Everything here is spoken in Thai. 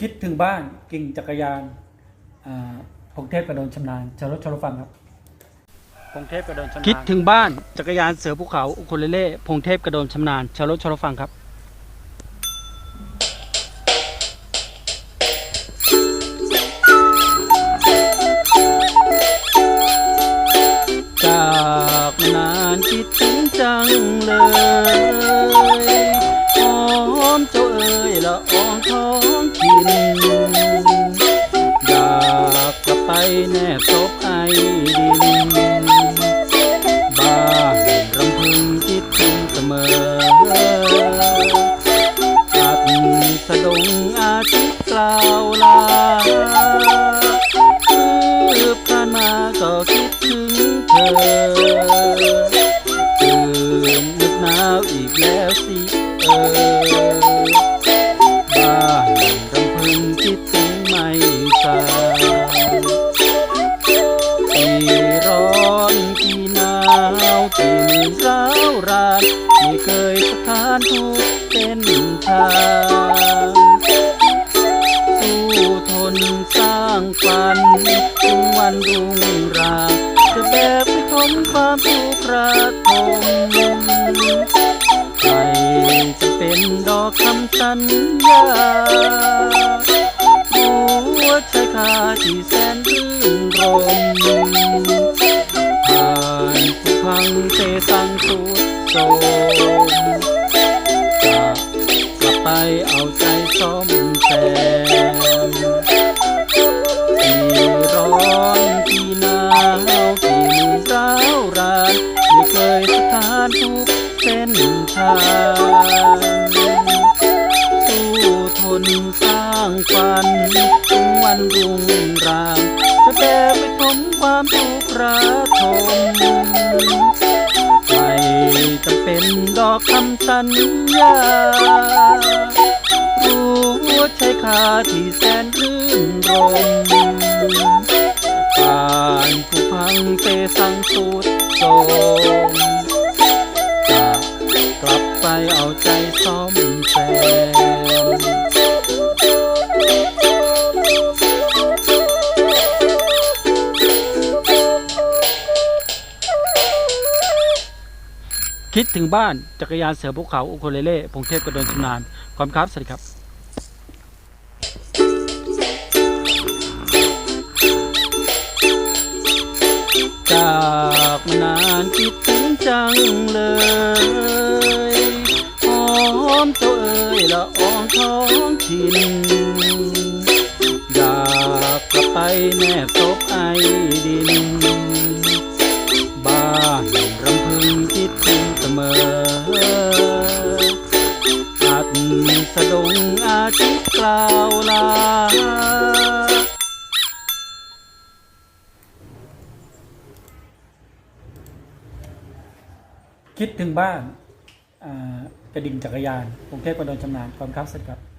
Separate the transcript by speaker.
Speaker 1: คิดถึงบ้านกิ่งจักรยานอ่าพงเทพกระโดนชำนาญชลรถชลฟังครับพงเทพกระโดนชำนาญคิดถึงบ้านจักรยานเสือภูเขาอุคุเลเล่พงเทพกระโดนชำนาญชลรถชลฟังครับจากมานานคิดถึงจังเลย ท้องถิ่นอยากกลับไปแนบศพไอดิน บ้านรำพึงคิดถึงเสมออาจสะดงอาทิตย์กล่าวลาคืบผ่านมาก็คิดถึงเธอ ตื่นนึกหนาวอีกแล้วสิเออ ที่มือร้าวรานไม่เคยสถานทุกเส้นทางสู้ทนสร้างฝันถึงวันรุ่งรางจะแบกไปทนความทุกข์ระทมไม่จะเป็นดอกคำสัญญาหัวใจคาที่แสนรื่นรม ความทุกข์ระทมไม่จำเป็นดอกคำสัญญา รู้ว่าใช่ค่าที่แสนรื่นรมผ่านผู้พังเตสังสุดโทมจะกลับไปเอาใจซ่อมแซม คิดถึงบ้านจักรยานเสือภูเขาอุโคเลเล่พงเทพกระโดนชำนาญความครับ สวัสดีครับจากมานานคิดถึงจังเลยหอมเจ้าเอ๋ยละอองท้องถิ่นอยากกลับไปแนบศพไอดินาวลา คิดถึงบ้านกระดิ่งจักรยานกรุงเทพกระโดนชำนาญความครับสวัสดีครับ